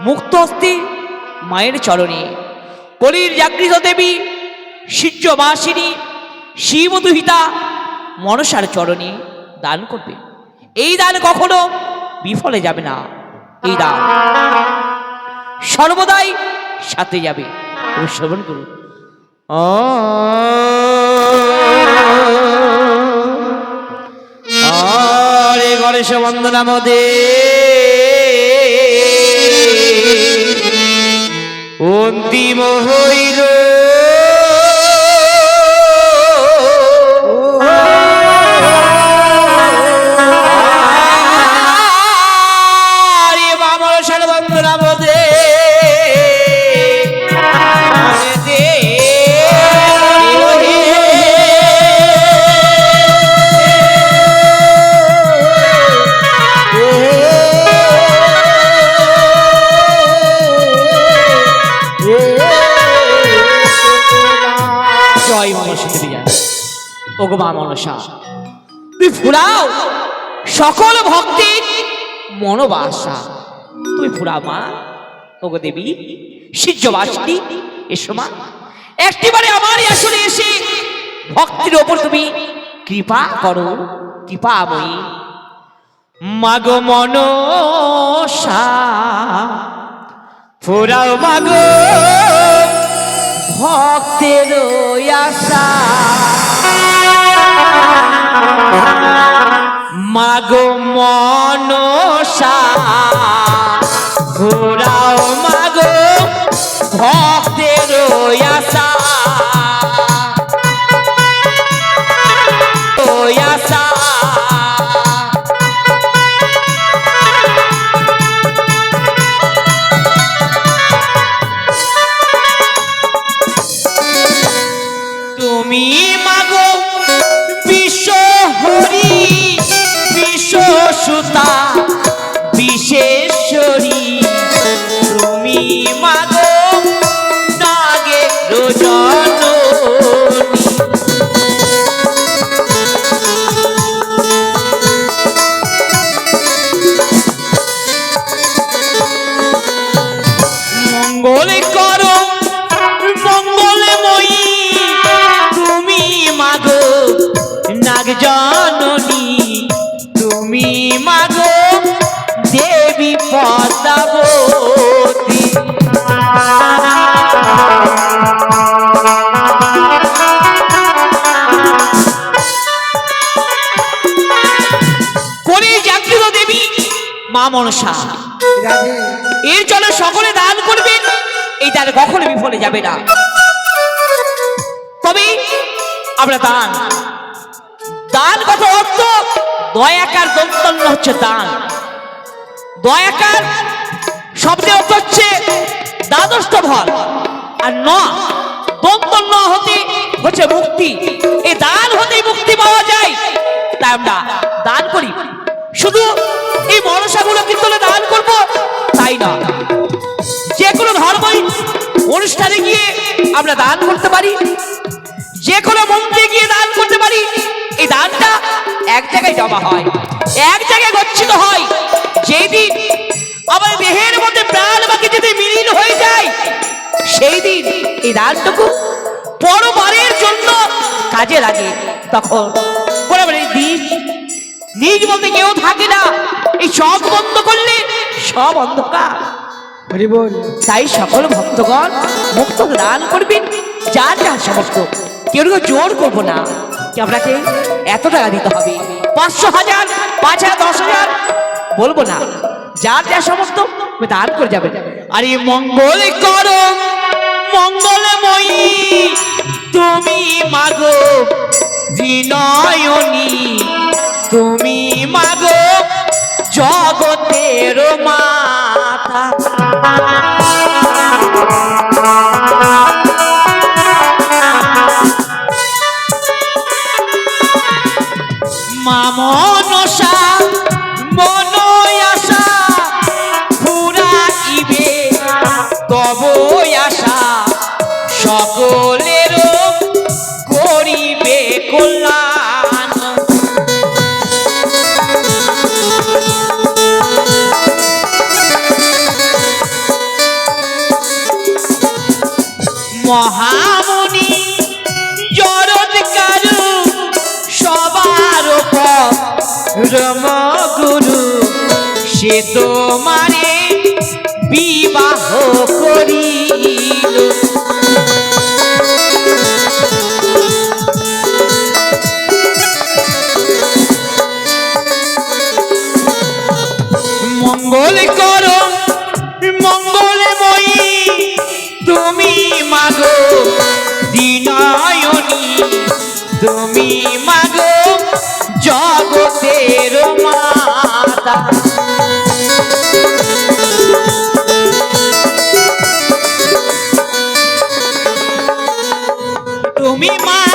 মুক্ত হস্তে মায়ের চরণে। কলির জাগৃত দেবী সূর্যবাসিনী শিবদুহিতা মনসার চরণে দান করবে। এই দান কখনো বিফলে যাবে না। এই দান সর্বদাই সাথে যাবে। শ্রবণ করুন। আরে গণেশ বন্দনা মদে দিব ওগো মা মনসা। তুমি ফুরাও। সকল ভক্তির মনোবাসা। তুই ফুরা মা। ওগো দেবী সূর্যবাসিনী এসো মা। একটিবারে আমার আসলে এসে ভক্তির ওপর তুমি কৃপা করো কৃপাময়ী। মাগো মনসা ফুরাও মাগো ভক্তের মাগো মনসা ঘোরাও মাগো ভক্তের আশা। নাগে মা মনসা এর জন্য সকলে দান করবেন এই দান কখনো বিফলে যাবে না। তবে আমরা দান। দান কত অর্থ? দয়াকার দন্তন্য হচ্ছে দান। দয়াকার শব্দে অর্থ হচ্ছে দ্বাদষ্ট ফল আর ন দন্তন্য হতে হচ্ছে মুক্তি। এই দান হতেই মুক্তি পাওয়া যায়। তাই আমরা দান করি। শুধু মনসাগুলো কীর্তনে দান করব? তাই না? যে কোনো ধর্মই অনুষ্ঠানে গিয়ে আমরা দান করতে পারি। যে কোনো মন্দিরে গিয়ে দান করতে পারি। এই দানটা এক জায়গায় জমা হয়, এক জায়গায় গচ্ছিত হয়। যেই দিন আমার দেহের মধ্যে প্রাণ বাকি যদি মিলিন হয়ে যায় সেই দিন এই দানটুকু পরবারের জন্য কাজে লাগে। তখন বরাবর এই দিন নিজ বলতে কেউ থাকে না। এই সব বন্ধ করলে সব অন্ধকার। হরি বল। তাই সকল ভক্তগণ মুক্ত দান করবেন যার যা সমস্ত। কেউ জোর করব না কি আপনাকে এত টাকা দিতে হবে। পাঁচশো হাজার পাঁচ হাজার দশ হাজার বলব না। যার যা সমস্ত দান করে যাবেন। আরে মঙ্গল করো মঙ্গলময়ী তুমি মাগো বিনয়নী। জগতের মাতা মা রম গুরু সে তোমারে বিবাহ করিল। মঙ্গল করো মঙ্গলময়ী তুমি মাগো দিনায়নী তুমি মাগো জগতের মাতা। তুমি মাগো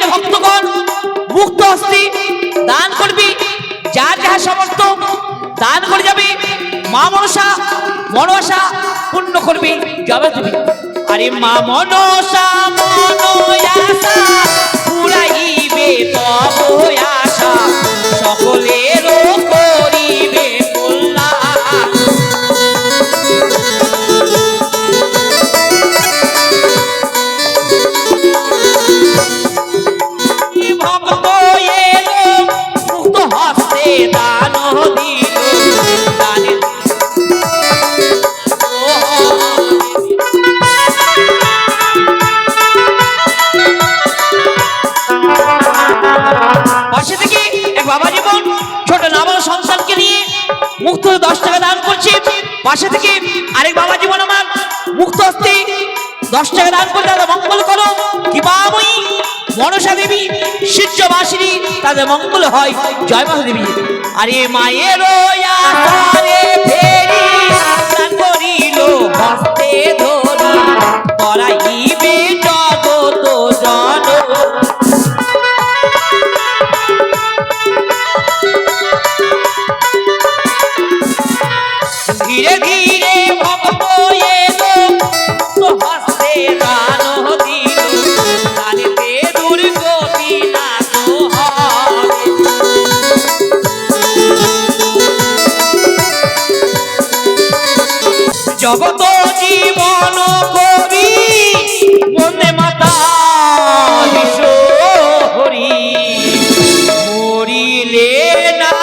নিঃস্ব ভক্তগণ, মুক্ত হস্তি দান করবি, যার যাহা সমর্থ দান করে যাবি, মা মনসা মনসা পূর্ণ করবি যাবে তুমি আরে মা মনসা মনয়াসা পুরাইবে পাশে থেকে এক বাবা জীবন, ছোট নিয়ে মুক্ত দশ টাকা দান করছে। পাশে থেকে আরেক বাবা জীবন আমার, মুক্ত হস্তে দশ টাকা দান করে তাদের মঙ্গল করো। কৃপাময়ী মনসা দেবী, সূর্যবাসিনী, তাদের মঙ্গল হয়। জয় মা দেবী। আরে মায়ের ফেরি জগত জীবন করি বন্দে মাতা হরি। মরিলে না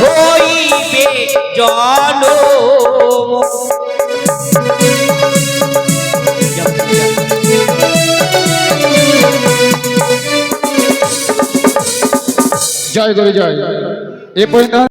হইবে জল জয় গুরু, জয়। এ পর্যন্ত